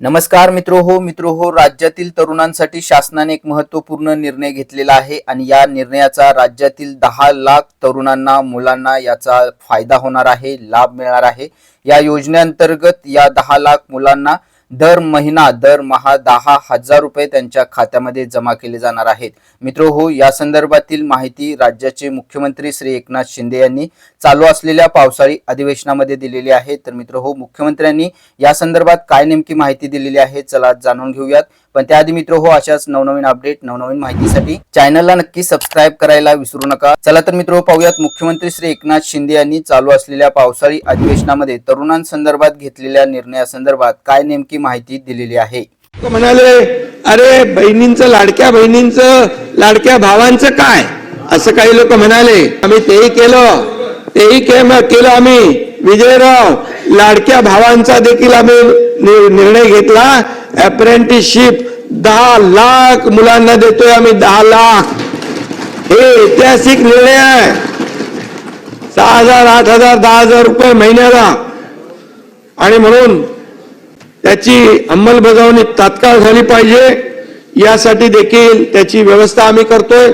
नमस्कार मित्रो हो मित्रो हो राज्यातील तरुणांसाठी शासनाने एक महत्त्वपूर्ण निर्णय घेतलेला आहे आणि या निर्णयाचा राज्यातील दहा लाख तरुणांना मुलांना याचा फायदा होणार आहे लाभ मिळणार आहे. या योजनेअंतर्गत या दहा लाख मुलांना दर महिना दरमहा दहा हजार रुपये त्यांच्या खात्यामध्ये जमा केले जाणार आहेत. मित्र हो या संदर्भातील माहिती राज्याचे मुख्यमंत्री श्री एकनाथ शिंदे यांनी चालू असलेल्या पावसाळी अधिवेशनामध्ये दिलेली आहे. तर मित्र हो मुख्यमंत्र्यांनी या संदर्भात काय नेमकी माहिती दिलेली आहे चला जाणून घेऊयात. पण त्याआधी मित्र हो अशाच नवनवीन अपडेट नवनवीन माहितीसाठी चॅनलला नक्की सबस्क्राईब करायला विसरू नका. चला तर मित्र हो, पाहूयात. मुख्यमंत्री श्री एकनाथ शिंदे यांनी चालू असलेल्या पावसाळी अधिवेशनामध्ये तरुणांसंदर्भात घेतलेल्या निर्णयासंदर्भात काय नेमकी माहिती दिलेली आहे? म्हणाले अरे बहिणींचं लाडक्या बहिणींचं लाडक्या भावांचं काय? असं काही लोक म्हणाले. आम्ही तेही केलं तेही केलं आम्ही. विजयराव लाडक्या भावांचा देखील आम्ही निर्णय घेतला. अप्रेंटिसशिप दहा लाख मुलांना देतोय आम्ही दहा लाख. हे ऐतिहासिक निर्णय आहे. सहा हजार आठ हजार दहा हजार रुपये महिन्याला. आणि म्हणून त्याची अंमलबजावणी तात्काळ झाली पाहिजे. यासाठी देखील त्याची व्यवस्था आम्ही करतोय.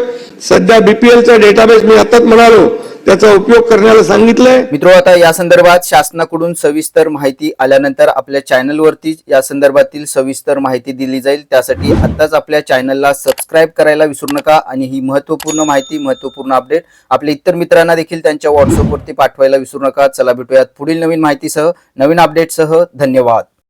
सध्या बीपीएलचा डेटाबेस मी आताच म्हणालो. त्याचा उपयोग करण्याला सांगितलंय. मित्र आता या संदर्भात शासनाकडून सविस्तर माहिती आल्यानंतर आपल्या चॅनलवरती या संदर्भातील सविस्तर माहिती दिली जाईल. त्यासाठी आताच आपल्या चॅनलला सबस्क्राईब करायला विसरू नका आणि ही महत्त्वपूर्ण माहिती महत्त्वपूर्ण अपडेट आपल्या इतर मित्रांना देखील त्यांच्या व्हॉट्सअपवरती पाठवायला विसरू नका. चला भेटूयात पुढील नवीन माहितीसह नवीन अपडेटसह धन्यवाद.